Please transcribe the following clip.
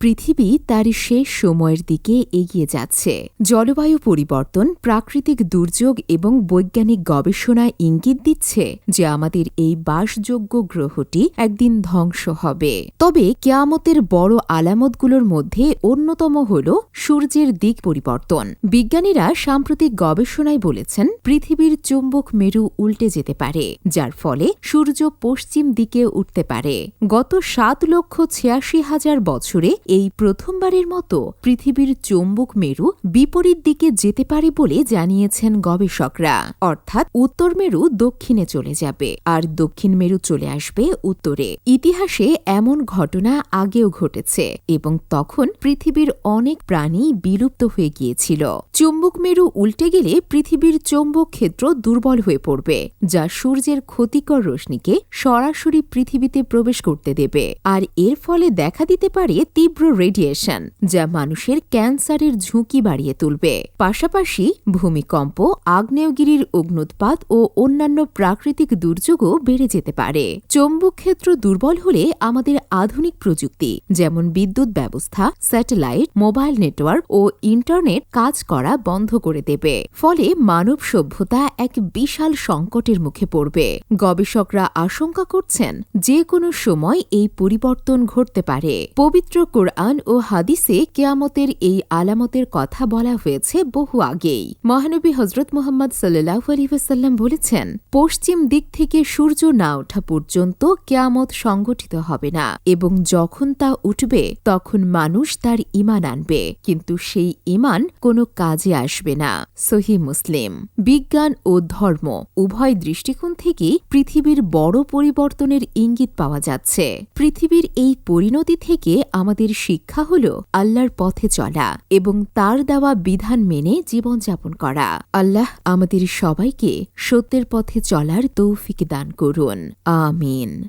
পৃথিবী তার শেষ সময়ের দিকে এগিয়ে যাচ্ছে। জলবায়ু পরিবর্তন, প্রাকৃতিক দুর্যোগ এবং বৈজ্ঞানিক গবেষণায় ইঙ্গিত দিচ্ছে যে আমাদের এই বাসযোগ্য গ্রহটি একদিন ধ্বংস হবে। তবে কেয়ামতের বড় আলামতগুলোর মধ্যে অন্যতম হল সূর্যের দিক পরিবর্তন। বিজ্ঞানীরা সাম্প্রতিক গবেষণায় বলেছেন, পৃথিবীর চুম্বক মেরু উল্টে যেতে পারে, যার ফলে সূর্য পশ্চিম দিকে উঠতে পারে। গত সাত লক্ষ ছিয়াশি হাজার বছরে এই প্রথমবারের মতো পৃথিবীর চৌম্বক মেরু বিপরীত দিকে যেতে পারে বলে জানিয়েছেন গবেষকরা। অর্থাৎ উত্তর মেরু দক্ষিণে চলে যাবে আর দক্ষিণ মেরু চলে আসবে উত্তরে। ইতিহাসে এমন ঘটনা আগেও ঘটেছে এবং তখন পৃথিবীর অনেক প্রাণী বিলুপ্ত হয়ে গিয়েছিল। চুম্বক মেরু উল্টে গেলে পৃথিবীর চৌম্বক ক্ষেত্র দুর্বল হয়ে পড়বে, যা সূর্যের ক্ষতিকর রশ্মিকে সরাসরি পৃথিবীতে প্রবেশ করতে দেবে। আর এর ফলে দেখা দিতে পারে তীব্র রেডিয়েশন যা মানুষের ক্যান্সারের ঝুঁকি বাড়িয়ে তুলবে। পাশাপাশি ভূমিকম্প, আগ্নেয়গিরির অগ্নুৎপাত ও অন্যান্য প্রাকৃতিক দুর্যোগও বেড়ে যেতে পারে। চৌম্বক ক্ষেত্র দুর্বল হলে আমাদের আধুনিক প্রযুক্তি, যেমন বিদ্যুৎ ব্যবস্থা, স্যাটেলাইট, মোবাইল নেটওয়ার্ক ও ইন্টারনেট কাজ করা বন্ধ করে দেবে। ফলে মানব সভ্যতা এক বিশাল সংকটের মুখে পড়বে। গবেষকরা আশঙ্কা করছেন যে কোনো সময় এই পরিবর্তন ঘটতে পারে। পবিত্র কোরআন ও হাদিসে কেয়ামতের এই আলামতের কথা বলা হয়েছে বহু আগেই। মহানবী হজরত মোহাম্মদ সাল্লাহ আলহিহাসাল্লাম বলেছেন, পশ্চিম দিক থেকে সূর্য না ওঠা পর্যন্ত কেয়ামত সংগঠিত হবে না। এবং যখন তা উঠবে, তখন মানুষ তার ইমান আনবে। কিন্তু সেই ইমান কোনো কাজে আসবে না। সহি মুসলিম। বিজ্ঞান ও ধর্ম উভয় দৃষ্টিকোণ থেকেই পৃথিবীর বড় পরিবর্তনের ইঙ্গিত পাওয়া যাচ্ছে। পৃথিবীর এই পরিণতি থেকে আমাদের শিক্ষা হল আল্লাহর পথে চলা এবং তার দেওয়া বিধান মেনে জীবনযাপন করা। আল্লাহ আমাদের সবাইকে সত্যের পথে চলার তৌফিক দান করুন। আমিন।